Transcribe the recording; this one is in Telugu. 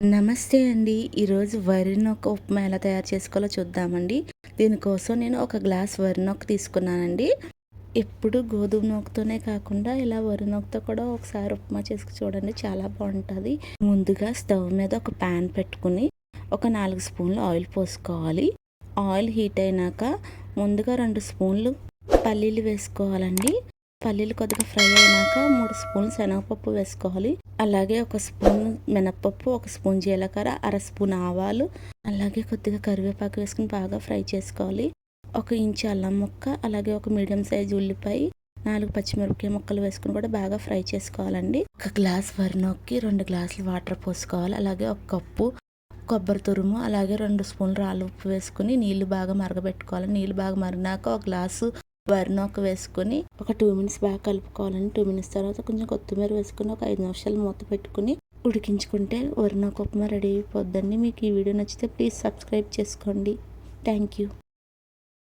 నమస్తే అండి. ఈరోజు వరినొక్క ఉప్మా ఎలా తయారు చేసుకోవాలో చూద్దామండి. దీనికోసం నేను ఒక గ్లాస్ వరి నొక్క తీసుకున్నానండి. ఎప్పుడు గోధుమ నూకతోనే కాకుండా ఇలా వరి నూకతో కూడా ఒకసారి ఉప్మా చేసుకు చూడండి చాలా బాగుంటుంది. ముందుగా స్టవ్ మీద ఒక ప్యాన్ పెట్టుకుని ఒక నాలుగు స్పూన్లు ఆయిల్ పోసుకోవాలి. ఆయిల్ హీట్ అయినాక ముందుగా రెండు స్పూన్లు పల్లీలు వేసుకోవాలండి. పల్లీలు కొద్దిగా ఫ్రై అయినాక మూడు స్పూన్లు శనగపప్పు వేసుకోవాలి. అలాగే ఒక స్పూన్ మినప్పప్పు ఒక స్పూన్ జీలకర్ర అర స్పూన్ ఆవాలు అలాగే కొద్దిగా కరివేపాకు వేసుకుని బాగా ఫ్రై చేసుకోవాలి. ఒక ఇంచు అల్లం ముక్క అలాగే ఒక మీడియం సైజ్ ఉల్లిపాయ నాలుగు పచ్చిమిరపకాయ ముక్కలు వేసుకుని కూడా బాగా ఫ్రై చేసుకోవాలండి. ఒక గ్లాస్ వరినొక్కి రెండు గ్లాసులు వాటర్ పోసుకోవాలి. అలాగే ఒక కప్పు కొబ్బరి తురుము అలాగే రెండు స్పూన్లు రాళ్ళు ఉప్పు వేసుకుని నీళ్ళు బాగా మరగబెట్టుకోవాలి. నీళ్ళు బాగా మరిగినాక ఒక గ్లాసు వరినొక్క వేసుకొని ఒక టూ మినిట్స్ బాగా కలుపుకోవాలండి. టూ మినిట్స్ తర్వాత కొంచెం కొత్తిమీర వేసుకుని ఒక ఐదు నిమిషాలు మూత పెట్టుకుని ఉడికించుకుంటే వరినొక్క ఉప్మా రెడీ అయిపోద్దండి. మీకు ఈ వీడియో నచ్చితే ప్లీజ్ సబ్స్క్రైబ్ చేసుకోండి. Thank you